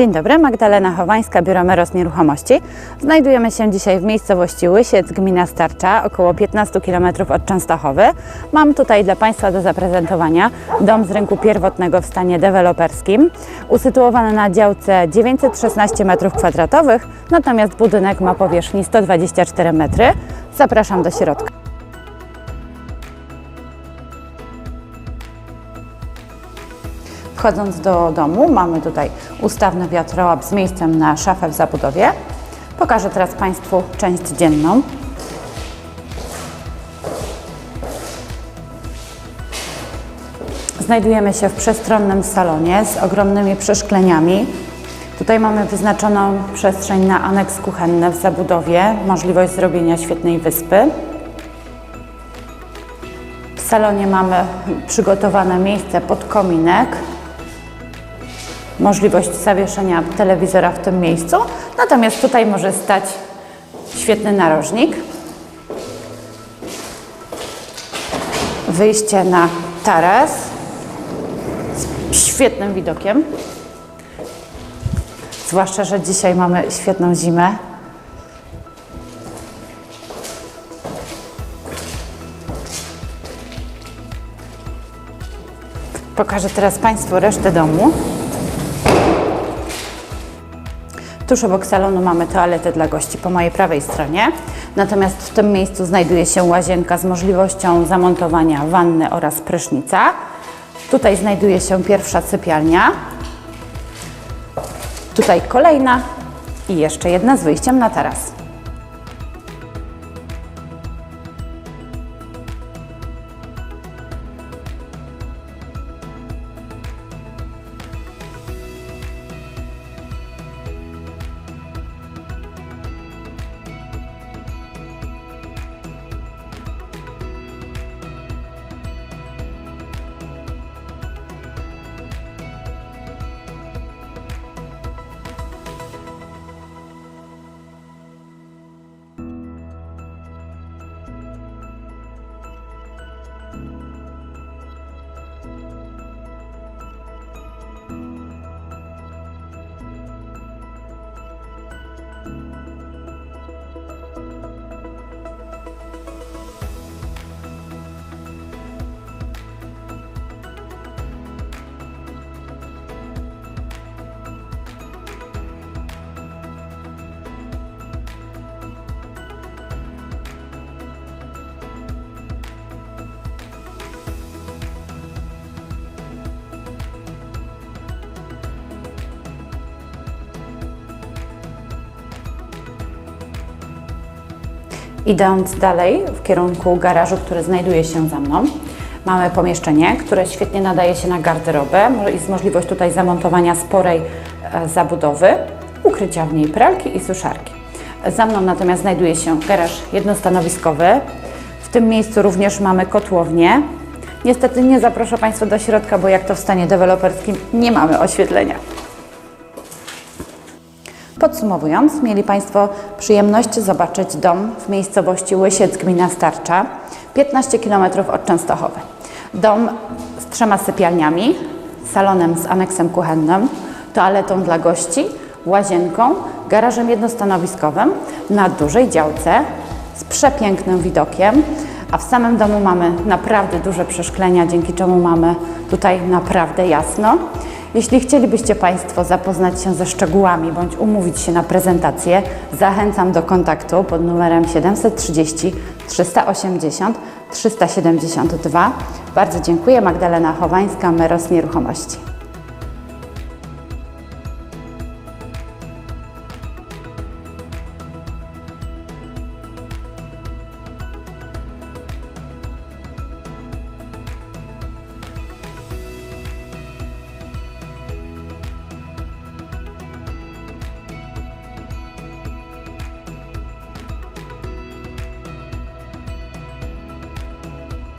Dzień dobry, Magdalena Chowańska, Biuro Meros Nieruchomości. Znajdujemy się dzisiaj w miejscowości Łysiec, gmina Starcza, około 15 km od Częstochowy. Mam tutaj dla Państwa do zaprezentowania dom z rynku pierwotnego w stanie deweloperskim, usytuowany na działce 916 m2, natomiast budynek ma powierzchni 124 m. Zapraszam do środka. Wchodząc do domu, mamy tutaj ustawny wiatrołap z miejscem na szafę w zabudowie. Pokażę teraz Państwu część dzienną. Znajdujemy się w przestronnym salonie z ogromnymi przeszkleniami. Tutaj mamy wyznaczoną przestrzeń na aneks kuchenny w zabudowie, możliwość zrobienia świetnej wyspy. W salonie mamy przygotowane miejsce pod kominek, możliwość zawieszenia telewizora w tym miejscu. Natomiast tutaj może stać świetny narożnik. Wyjście na taras z świetnym widokiem. Zwłaszcza, że dzisiaj mamy świetną zimę. Pokażę teraz Państwu resztę domu. Tuż obok salonu mamy toaletę dla gości po mojej prawej stronie. Natomiast w tym miejscu znajduje się łazienka z możliwością zamontowania wanny oraz prysznica. Tutaj znajduje się pierwsza sypialnia. Tutaj kolejna i jeszcze jedna z wyjściem na taras. Idąc dalej w kierunku garażu, który znajduje się za mną, mamy pomieszczenie, które świetnie nadaje się na garderobę. Jest możliwość tutaj zamontowania sporej e, zabudowy, ukrycia w niej pralki i suszarki. Za mną natomiast znajduje się garaż jednostanowiskowy. W tym miejscu również mamy kotłownię. Niestety nie zaproszę Państwa do środka, bo jak to w stanie deweloperskim nie mamy oświetlenia. Podsumowując, mieli Państwo przyjemność zobaczyć dom w miejscowości Łysiec, gmina Starcza, 15 km od Częstochowy. Dom z trzema sypialniami, salonem z aneksem kuchennym, toaletą dla gości, łazienką, garażem jednostanowiskowym na dużej działce z przepięknym widokiem, a w samym domu mamy naprawdę duże przeszklenia, dzięki czemu mamy tutaj naprawdę jasno. Jeśli chcielibyście Państwo zapoznać się ze szczegółami bądź umówić się na prezentację, zachęcam do kontaktu pod numerem 730 380 372. Bardzo dziękuję. Magdalena Chowańska, Meros Nieruchomości.